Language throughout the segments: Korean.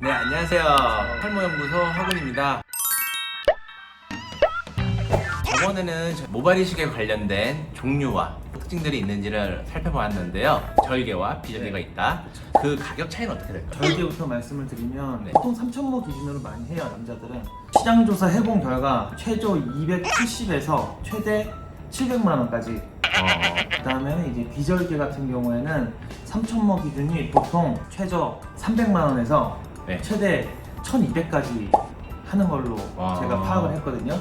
네, 안녕하세요. 탈모연구소 학원입니다. 저번에는 저 모발 이 식에 관련된 종류와 특징들이 있는지를 살펴보았는데요. 절개와 비절개가 있다. 그 가격 차이는 어떻게 될까요? 절개부터 말씀을 드리면 네. 보통 3천모 기준으로 많이 해요 남자들은 시장 조사 해본 결과 최저 270에서 최대 700만 원까지 어, 그다음에 이제 비절개 같은 경우에는 3천모 기준이 보통 최저 300만 원에서 네. 최대 1200까지 하는 걸로 와. 제가 파악을 했거든요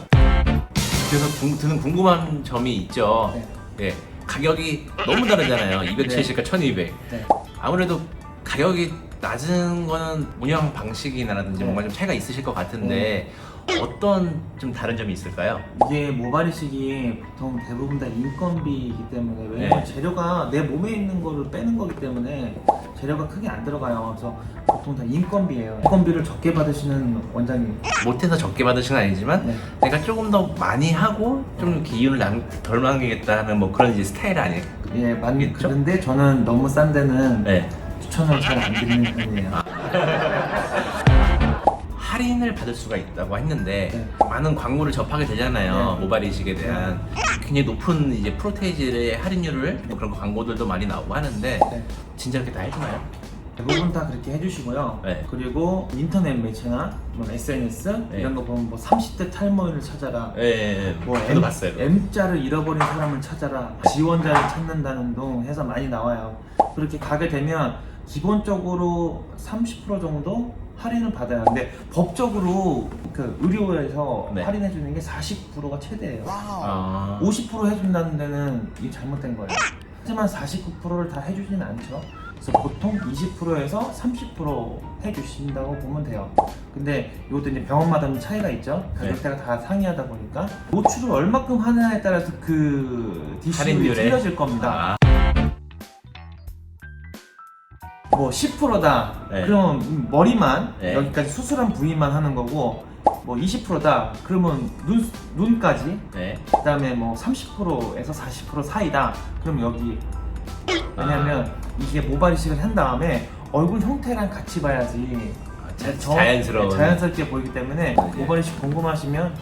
그래서 궁- 드는 궁금한 점이 있죠. 네. 예, 가격이 너무 다르잖아요. 270과 1200. 네. 아무래도 가격이 낮은 거는 운영 방식이라든지 네. 뭔가 좀 차이가 있으실 것 같은데 어떤 좀 다른 점이 있을까요? 이게 모발이식이 보통 대부분 다 인건비이기 때문에 왜냐면 네. 재료가 내 몸에 있는 거를 빼는 거기 때문에 재료가 크게 안 들어가요. 그래서 보통 다 인건비예요. 인건비를 적게 받으시는 원장님. 못해서 적게 받으신 건 아니지만 네. 내가 조금 더 많이 하고 좀 기운을 낭- 덜 남기겠다 하는 뭐 그런 이제 스타일 아니에요? 예, 맞 있죠? 그런데 저는 너무 싼 데는 네. 추천을 잘 안 드리는 편이에요. 할인을 받을 수가 있다고 했는데 네. 많은 광고를 접하게 되잖아요 네. 모발 이식에 대한 굉장히 높은 이제 프로테이지의 할인율을 뭐 그런 광고들도 많이 나오고 하는데 네. 진짜 그렇게 다 해주나요? 대부분 다 그렇게 해주시고요. 네. 그리고 인터넷 매체나 뭐 SNS 네. 이런 거 보면 뭐 30대 탈모인을 찾아라. 예, 예, 예. 뭐 저도 봤어요. M자를 잃어버린 사람을 찾아라 지원자를 찾는다는 둥 해서 많이 나와요 그렇게 가게 되면 기본적으로 30% 정도 할인을 받아요 근데 법적으로 그 의료에서 네. 할인해 주는 게 40%가 최대예요. 아, 50% 해준다는 데는 이게 잘못된 거예요. 하지만 49%를 다 해주지는 않죠. 그래서 보통 20%에서 30% 해주신다고 보면 돼요. 근데 이것도 이제 병원마다 좀 차이가 있죠. 가격대가 다 상이하다 보니까 노출을 얼마큼 하느냐에 따라서 그 디스율이 할인율에? 틀려질 겁니다. 아, 뭐 10%다 네. 그러면 머리만 네. 여기까지 수술한 부위만 하는 거고 뭐 20%다 그러면 눈, 눈까지 네. 그 다음에 뭐 30%에서 40% 사이다. 그럼 여기 왜냐면 이게 모발 이식을 한 다음에 얼굴 형태랑 같이 봐야지 자, 저- 자연스러운. 네, 자연스럽게 보이기 때문에 네. 모발 이식 궁금하시면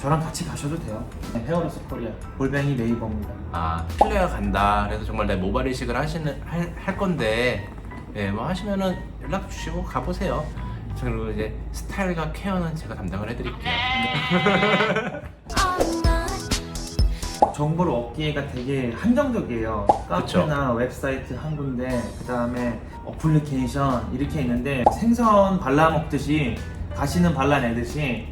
저랑 같이 가셔도 돼요. 네, 헤어로스 코리아 골뱅이 네이버입니다. 아, 필레가 간다. 그래서 정말 내 모발 이식을 하시는 할, 할 건데, 예, 뭐 하시면은 연락 주시고 가보세요. 저 그리고 이제 스타일과 케어는 제가 담당을 해드릴게요. 정보를 얻기가 되게 한정적이에요. 카페나 웹사이트 한 군데, 그 다음에 어플리케이션 이렇게 있는데 생선 발라 먹듯이 가시는 발라내듯이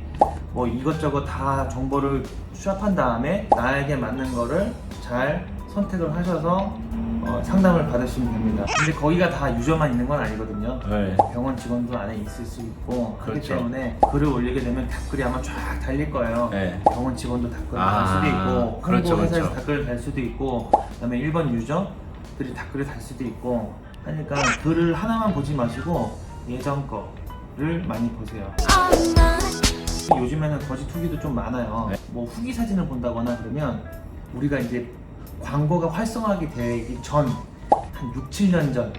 뭐 이것저것 다 정보를 취합한 다음에 나에게 맞는 거를 잘 선택을 하셔서 어, 상담을 받으시면 됩니다. 근데 거기가 다 유저만 있는 건 아니거든요. 네. 병원 직원도 안에 있을 수 있고 그렇기 그렇죠. 때문에 글을 올리게 되면 댓글이 아마 쫙 달릴 거예요. 네. 병원 직원도 댓글 을 아, 달 수도 있고 그렇죠, 홍보 회사에서 그렇죠. 댓글을 달 수도 있고 그다음에 일반 유저들이 댓글을 달 수도 있고 하니까 글을 하나만 보지 마시고 예전 거를 많이 보세요. 요즘에는 거짓 후기도 좀 많아요. 네. 뭐 후기 사진을 본다거나 그러면 우리가 이제 광고가 활성화하기 되기 전 한 6, 7년 전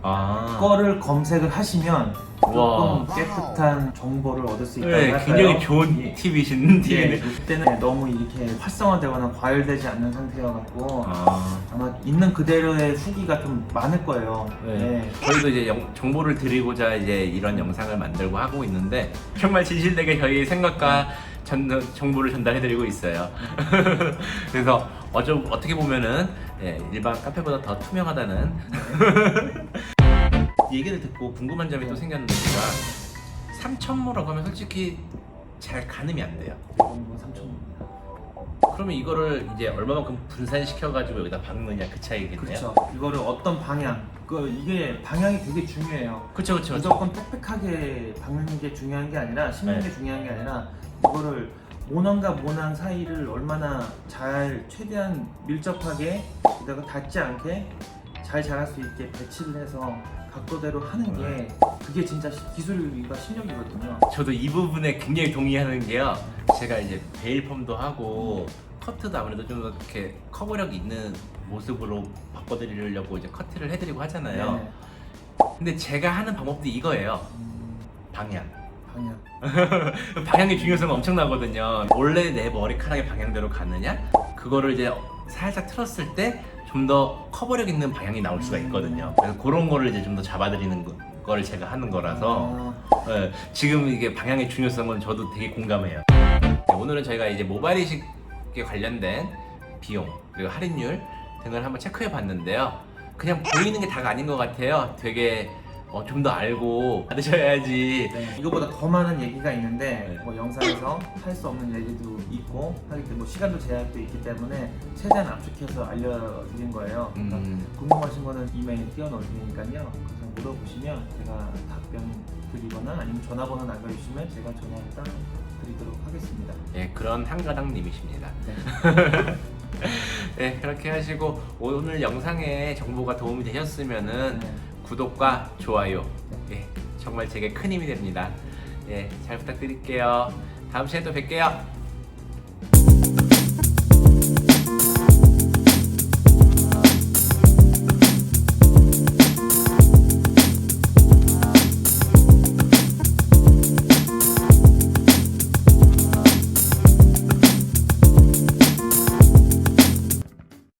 아. 거를 검색을 하시면 조금 와. 깨끗한 정보를 얻을 수 있다고 네, 할까요? 굉장히 좋은 예. 팁이신 예, 팁이네. 그때는 너무 이렇게 활성화되거나 과열되지 않는 상태여갖고 아. 아마 있는 그대로의 후기가 좀 많을 거예요. 네. 네. 저희도 이제 영- 정보를 드리고자 이제 이런 영상을 만들고 하고 있는데 정말 진실되게 저희 생각과 전, 정보를 전달해드리고 있어요. 그래서 어쩌, 어떻게 보면은 예, 일반 카페보다 더 투명하다는 이 얘기를 듣고 궁금한 점이 또 생겼는데 제가 3천모라고 하면 솔직히 잘 가늠이 안 돼요. 이건 뭐 3천. 그러면 이거를 이제 얼마만큼 분산시켜가지고 여기다 박느냐 그 차이겠네요. 그렇죠. 이거를 어떤 방향, 그 이게 방향이 되게 중요해요. 그렇죠, 그렇죠. 무조건 빽빽하게 박는 게 중요한 게 아니라 심는 네. 게 중요한 게 아니라 이거를 모낭과 모낭 사이를 얼마나 잘 최대한 밀접하게 내가 닿지 않게 잘 자랄 수 있게 배치를 해서 각도대로 하는 게 그게 진짜 시- 기술과 실력이거든요. 저도 이 부분에 굉장히 동의하는 게요. 제가 이제 베일 펌도 하고 커트도 아무래도 좀 이렇게 커버력이 있는 모습으로 바꿔드리려고 이제 커트를 해드리고 하잖아요. 네. 근데 제가 하는 방법도 이거예요. 음, 방향. 방향. 방향의 중요성이 엄청나거든요. 원래 내 머리카락의 방향대로 가느냐? 그거를 이제 살짝 틀었을 때 좀 더 커버력 있는 방향이 나올 수가 있거든요. 그래서 그런 거를 이제 좀 더 잡아드리는 거, 를 제가 하는 거라서 아, 네, 지금 이게 방향의 중요성은 저도 되게 공감해요. 네, 오늘은 저희가 이제 모바일 이식에 관련된 비용 그리고 할인율 등을 한번 체크해 봤는데요. 그냥 보이는 게 다가 아닌 것 같아요. 되게 어, 좀 더 알고 받으셔야지. 네. 이거보다 더 많은 얘기가 있는데 네. 뭐 영상에서 할 수 없는 얘기도 있고 하기 때문에 뭐 시간도 제약도 있기 때문에 최대한 압축해서 알려드린 거예요. 그러니까 음, 궁금하신 거는 이메일 띄워놓을 테니까요. 그래서 물어보시면 제가 답변 드리거나 아니면 전화번호 남겨주시면 제가 전화해서 드리도록 하겠습니다. 예, 그런 한가닥님이십니다. 네. 네, 그렇게 하시고 오늘 영상에 정보가 도움이 되셨으면은 네. 구독과 좋아요, 예, 정말 제게 큰 힘이 됩니다. 예, 잘 부탁드릴게요. 다음 시간에 또 뵐게요.